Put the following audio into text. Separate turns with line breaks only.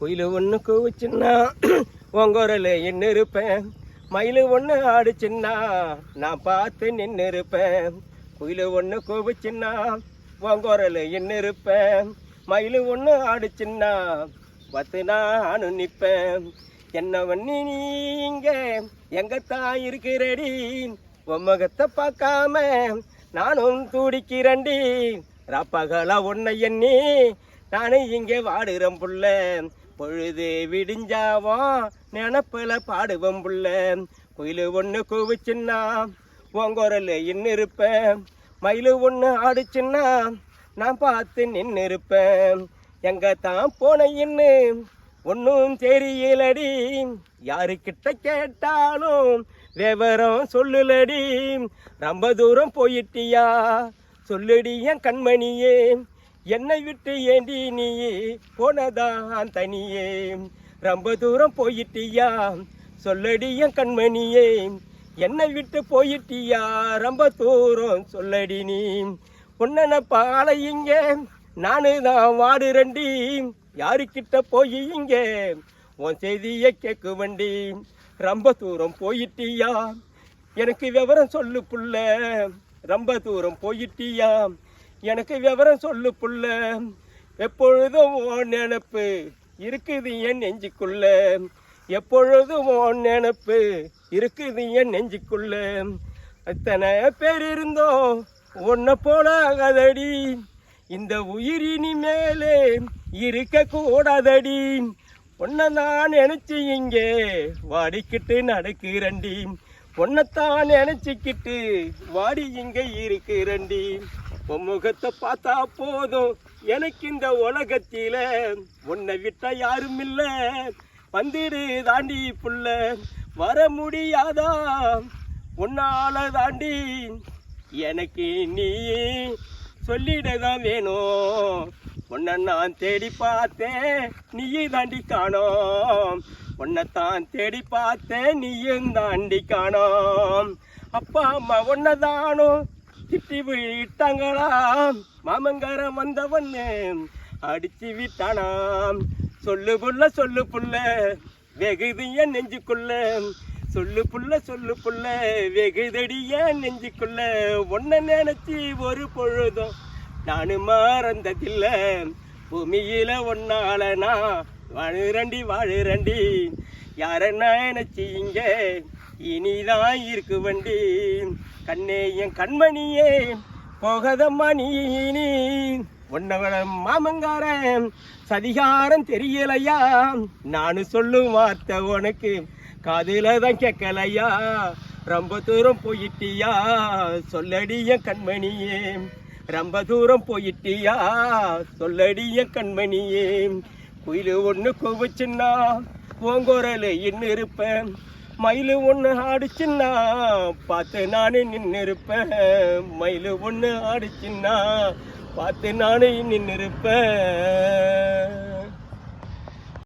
குயில் ஒன்று கூவுச்சுன்னா உங்கொரல் என்ன இருப்பேன் மயில் ஒன்று ஆடுச்சுன்னா நான் பார்த்து நின்று இருப்பேன் குயில் ஒன்று கூவுச்சுன்னா உங்கொரல் என்ன இருப்பேன் மயில் ஒன்று ஆடுச்சுன்னா பத்து நானும் நிற்பேன் என்ன பண்ணி நீங்க எங்கத்தான் இருக்கிறடி? உம்மகத்தை பார்க்காம நானும் துடிக்கிறண்டி ராப்பகலா உன்னை எண்ணி நானும் இங்கே வாடுறேன் புள்ள. பொழுது விடிஞ்சாவோ? நினப்புல பாடுவோம் புள்ள. குயில் ஒன்று கூவுச்சுன்னா உங்கொரல் இன்னும் இருப்பேன் மயில் ஒன்று ஆடுச்சுன்னா நான் பார்த்து நின்று இருப்பேன் எங்க தான் போன இன்னு ஒன்றும் தெரியலடி. யாருக்கிட்ட கேட்டாலும் விவரம் சொல்லுலடி. ரொம்ப தூரம் போயிட்டியா? சொல்லுடி என் கண்மணியே. என்னை விட்டு ஏண்டி நீ போனதான் தனியே. ரொம்ப தூரம் போயிட்டியா? சொல்லடிய கண்மணியே. என்னை விட்டு போயிட்டியா? ரொம்ப தூரம் சொல்லடி நீ. உன்ன பாலை இங்க நானு தான் வாடு ரெண்டி. யாருக்கிட்ட போய் இங்க? உன் செய்தியை கேட்க வண்டி. ரொம்ப தூரம் போயிட்டியா? எனக்கு விவரம் சொல்லு புள்ள. ரொம்ப தூரம் போயிட்டியா? எனக்கு விவரம் சொல்லு புள்ள. எப்பொழுதும் உன் நினப்பு இருக்குது என் நெஞ்சுக்குள்ள. எப்பொழுதும் உன் நினப்பு இருக்குது என் நெஞ்சுக்குள்ள. அத்தனை பேர் இருந்தோம் உன்னை போல ஆகாதடி. இந்த உயிரினி மேலே இருக்க கூடாதடி. உன்னை நான் நினைச்சு இங்கே வாடிக்கிட்டு நடக்கிறண்டி உன்னைத்தான் நினைச்சுக்கிட்டு வாடி இங்கே இருக்கிறண்டி முகத்தை பார்த்தா போதும். எனக்கு இந்த உலகத்தில உன்னை விட்டா யாரும் இல்ல. வந்துடு தாண்டி புள்ள வர முடியாதா? உன்னால தாண்டி எனக்கு நீ சொல்லிடதான் வேணும். உன்னை நான் தேடி பார்த்தேன் நீயும் தாண்டி காணோம். உன்னைத்தான் தேடி பார்த்தேன் நீயும் தாண்டி காணோம். அப்பா அம்மா உன்னை தானோ திட்டி விட்டாங்களாம் மாமங்காரன் வந்தவன் அடிச்சு விட்டானாம். சொல்லு புள்ள சொல்லு புள்ள. வெகுதிய நெஞ்சுக்குள்ள. சொல்லு புள்ள சொல்லு புள்ள. வெகுதடிய நெஞ்சுக்குள்ள. ஒன்ன நினைச்சி ஒரு பொழுதும் நானு மறந்ததில்ல. பூமியில ஒன்னால நான் வாழுறண்டி வாழுறண்டி யார நினைச்சி இங்கே இனிதான் இருக்கு வண்டி. கண்ணே என் கண்மணியே போகதம்மா நீ இனி உன்னவள மாமங்காரன் சதிகாரம் தெரியலையா? நானும் சொல்லும் வார்த்தை உனக்கு காதில தான் கேட்கலையா? ரொம்ப தூரம் போயிட்டியா? சொல்லடிய கண்மணியே. ரொம்ப தூரம் போயிட்டியா? சொல்லடிய கண்மணியே. குயில் ஒன்று கூவச்சுன்னா பூங்கோரல் இன்னும் இருப்பேன். மயில் ஒன்று ஆடிச்சுன்னா பார்த்து நானே நின்று இருப்பேன் மயில் ஒன்று ஆடிச்சுன்னா பார்த்து நானே நின்று இருப்பேன்